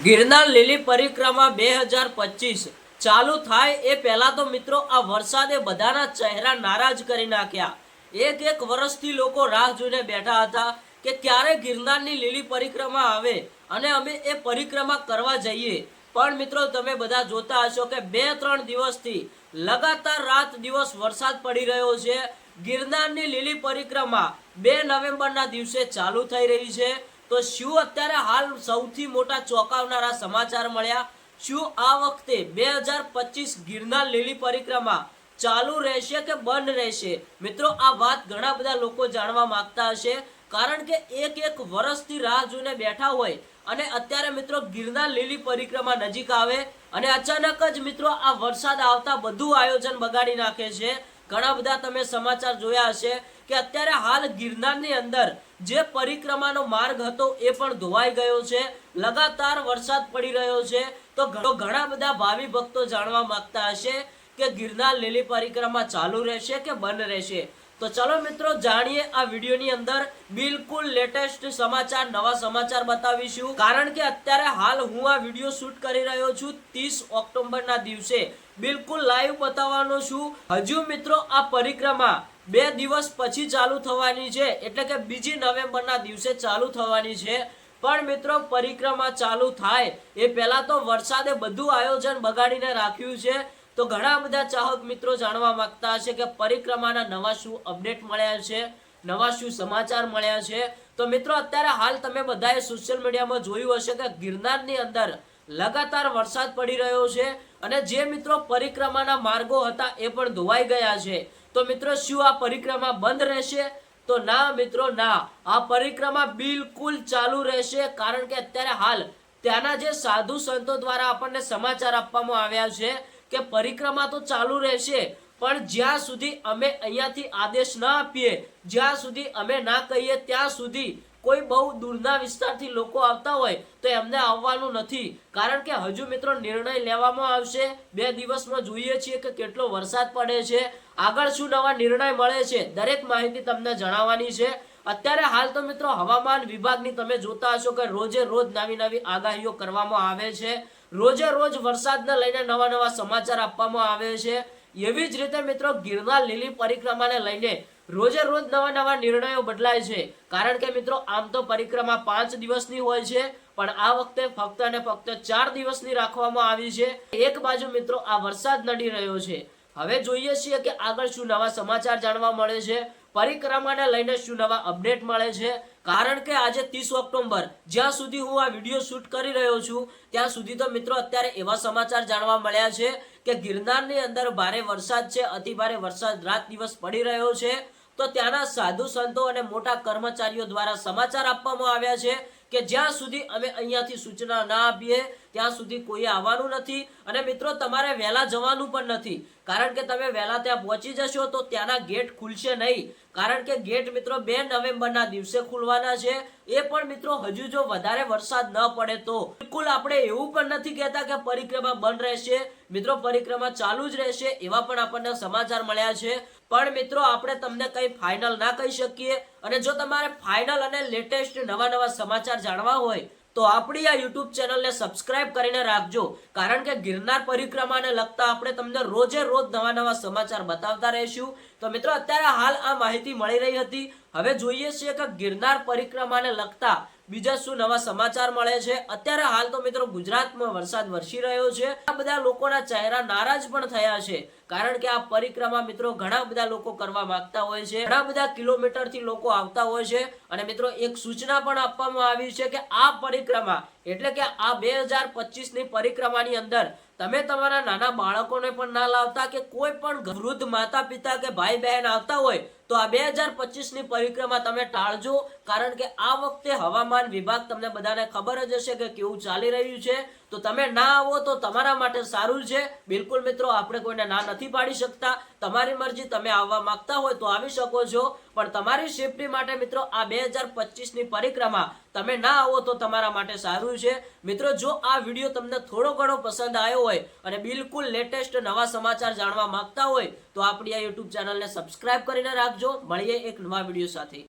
ગિરનાર લીલી પરિક્રમા બે હજાર પચીસ. ચાલુ થાય એ પહેલા તો મિત્રો આ વરસાદે બધાના ચહેરા નારાજ કરી નાખ્યા. એક એક વર્ષથી લોકો રાહ જોઈને બેઠા હતા કે ક્યારે ગિરનારની લીલી પરિક્રમા આવે અને અમે એ પરિક્રમા કરવા જઈએ. પણ મિત્રો તમે બધા જોતા હશો કે બે ત્રણ દિવસથી લગાતાર રાત દિવસ વરસાદ પડી રહ્યો છે. ગિરનારની લીલી પરિક્રમા બે નવેમ્બરના દિવસે ચાલુ થઈ રહી છે. તો શું અત્યારે હાલ સૌથી મોટા ચોંકાવનારા સમાચાર મળ્યા? શું આ વખતે બે હજાર પચીસ ગિરનાર લીલી પરિક્રમા ચાલુ રહેશે કે બંધ રહેશે? મિત્રો, આ વાત ઘણા બધા લોકો જાણવા માંગતા હશે. કારણ કે એક એક વર્ષથી રાહ જોઈને બેઠા હોય અને અત્યારે મિત્રો ગિરનાર લીલી પરિક્રમા નજીક આવે અને અચાનક જ મિત્રો આ વરસાદ આવતા બધું આયોજન બગાડી નાખે છે. ઘણા બધા તમે સમાચાર જોયા હશે કે અત્યારે હાલ ગિરનારની અંદર જે પરિક્રમાનો માર્ગ હતો એ પણ ધોવાઈ ગયો છે, લગાતાર વરસાદ પડી રહ્યો છે. તો ઘણા બધા ભાવિ ભક્તો જાણવા માંગતા હશે કે ગિરનાર લીલી પરિક્રમા ચાલુ રહેશે કે બંધ રહેશે? તો ચલો મિત્રો, જાણીએ આ વિડીયોની અંદર બિલકુલ લેટેસ્ટ સમાચાર, નવા સમાચાર બતાવીશું. કારણ કે અત્યારે હાલ હું આ વીડિયો શૂટ કરી રહ્યો છું ત્રીસ ઓક્ટોબરના દિવસે. બિલકુલ લાઈવ બતાવવાનો છું. હજુ મિત્રો આ પરિક્રમા બે દિવસ પછી ચાલુ થવાની છે. એટલે કે બીજી નવેમ્બરના દિવસે ચાલુ થવાની છે. પણ મિત્રો, પરિક્રમા ચાલુ થાય. એ પહેલા તો વરસાદે બધું આયોજન બગાડીને રાખ્યું છે. તો ઘણા બધા ચાહક મિત્રો જાણવા માંગતા હશે કે પરિક્રમાના નવા શું અપડેટ મળ્યા છે, નવા શું સમાચાર મળ્યા છે. તો મિત્રો, અત્યારે હાલ તમે બધાએ સોશિયલ મીડિયામાં જોયું હશે કે ગિરનારની અંદર લગાતાર વરસાદ પડી રહ્યો છે અને જે મિત્રો પરિક્રમાના માર્ગો હતા એ પણ ધોવાઈ ગયા છે. તો મિત્રો, શું આ પરિક્રમા બંધ રહેશે? તો ના મિત્રો, ના. આ પરિક્રમા બિલકુલ ચાલુ રહેશે કારણ કે અત્યારે હાલ ત્યાંના જે સાધુ સંતો દ્વારા આપણને સમાચાર આપવામાં આવ્યા છે કે પરિક્રમા તો ચાલુ રહેશે, પણ જ્યાં સુધી અમે અહીંયાથી આદેશ ના આપીએ, જ્યાં સુધી અમે ના કહીએ ત્યાં સુધી કોઈ બહુ દૂરના વિસ્તારથી લોકો આવતા હોય, તો એમને આવવાનું નથી. કારણ કે હજુ મિત્રો નિર્ણય લેવામાં આવશે. બે દિવસમાં જોઈએ છીએ કે કેટલો વરસાદ પડે છે. આગળ શું નવા નિર્ણય મળે છે, દરેક માહિતી તમને જણાવવાની છે. અત્યારે હાલ તો મિત્રો હવામાન વિભાગની તમે જોતા હશો કે રોજે રોજ નવી નવી આગાહીઓ કરવામાં આવે છે. રોજે રોજ વરસાદને લઈને નવા નવા સમાચાર આપવામાં આવે છે. એવી જ રીતે મિત્રો ગિરનાર લીલી પરિક્રમાને લઈને રોજે રોજ નવા નવા નિર્ણયો બદલાય છે. કારણ કે મિત્રો આમ તો પરિક્રમા પાંચ દિવસની હોય છે, પણ આ વખતે ફક્ત અને ફક્ત ચાર દિવસની રાખવામાં આવી છે. એક બાજુ મિત્રો આ વરસાદ નડી રહ્યો છે. હવે જોઈએ છીએ કે આગળ શું નવા સમાચાર જાણવા મળે છે. પરિક્રમાને લઈને શું નવા અપડેટ મળે છે? કારણ કે આજે ત્રીસ ઓક્ટોબર, જ્યાં સુધી હું આ વીડિયો શૂટ કરી રહ્યો છું, ત્યાં સુધી તો મિત્રો અત્યારે એવા સમાચાર જાણવા મળ્યા છે કે ગિરનારની અંદર ભારે વરસાદ છે, અતિ ભારે વરસાદ રાત દિવસ પડી રહ્યો છે. તો ત્યાંના સાધુ સંતો અને મોટા કર્મચારીઓ દ્વારા સમાચાર આપવામાં આવ્યા છે કે જ્યાં સુધી અમે અહીંયાથી સૂચના ના આપીએ, ત્યાં સુધી કોઈ આવવાનું નથી. અને મિત્રો, તમારે વહેલા જવાનું પણ નથી. કારણ કે તમે વહેલા ત્યાં પહોંચી જશો તો ત્યાંના ગેટ ખુલશે નહીં. કારણ કે ગેટ મિત્રો બે નવેમ્બરના દિવસે ખુલવાના છે. એ પણ મિત્રો, હજુ જો વધારે વરસાદ ન પડે તો. બિલકુલ આપણે એવું પણ નથી કહેતા કે પરિક્રમા બંધ રહેશે. મિત્રો, પરિક્રમા ચાલુ જ રહેશે એવા પણ આપણને સમાચાર મળ્યા છે. પણ મિત્રો, આપણે તમને કંઈ ફાઇનલ ના કહી શકીએ. અને જો તમારે ફાઇનલ અને લેટેસ્ટ નવા નવા સમાચાર જાણવા હોય, તો આપણી આ યુટ્યુબ ચેનલને સબસ્ક્રાઇબ કરીને રાખજો. કારણ કે ગિરનાર પરિક્રમાને લગતા આપણે તમને રોજે રોજ નવા નવા સમાચાર બતાવતા રહીશું. તો મિત્રો, અત્યારે હાલ આ માહિતી મળી રહી હતી. હવે જોઈએ છીએ કે ગિરનાર પરિક્રમાને લગતા બીજા શું નવા સમાચાર મળે છે? અત્યારે હાલ તો મિત્રો ગુજરાતમાં વરસાદ વરસી રહ્યો છે. આ બધા લોકોના ચહેરા નારાજ પણ થયા છે. કારણ કે આ પરિક્રમા મિત્રો ઘણા બધા લોકો કરવા માંગતા હોય છે. ઘણા બધા કિલોમીટરથી લોકો આવતા હોય છે. અને મિત્રો એક સૂચના પણ આપવામાં આવી છે કે આ પરિક્રમા એટલે કે આ બે હજાર પચીસની પરિક્રમાની અંદર તમે તમારા નાના બાળકોને પણ ના લાવતા કે કોઈ પણ વૃદ્ધ માતા પિતા કે ભાઈ બહેન આવતા હોય તો આ બે હજાર પચીસની પરિક્રમા તમે ટાળજો. કારણ કે આ વખતે હવામાન વિભાગ તમને બધાને ખબર જ હશે કે કેવું ચાલી રહ્યું છે. તો તમે ના આવો તો તમારા માટે સારું છે. બિલકુલ મિત્રો, આપણે કોઈને ના નથી પાડી શકતા. તમારી મરજી, તમે આવવા માંગતા હોય તો આવી શકો છો. પણ તમારી સેફટી માટે મિત્રો, આ બે હજાર પચીસની પરિક્રમા, તમે ના આવો તો તમારા માટે સારું છે. મિત્રો, જો આ વીડિયો તમને થોડો ઘણો પસંદ આવ્યો હોય અને બિલકુલ લેટેસ્ટ નવા સમાચાર જાણવા માંગતા હોય, તો આપણી આ યુટ્યુબ ચેનલને સબસ્ક્રાઇબ કરીને રાખજો. મળીએ એક નવા વીડિયો સાથે.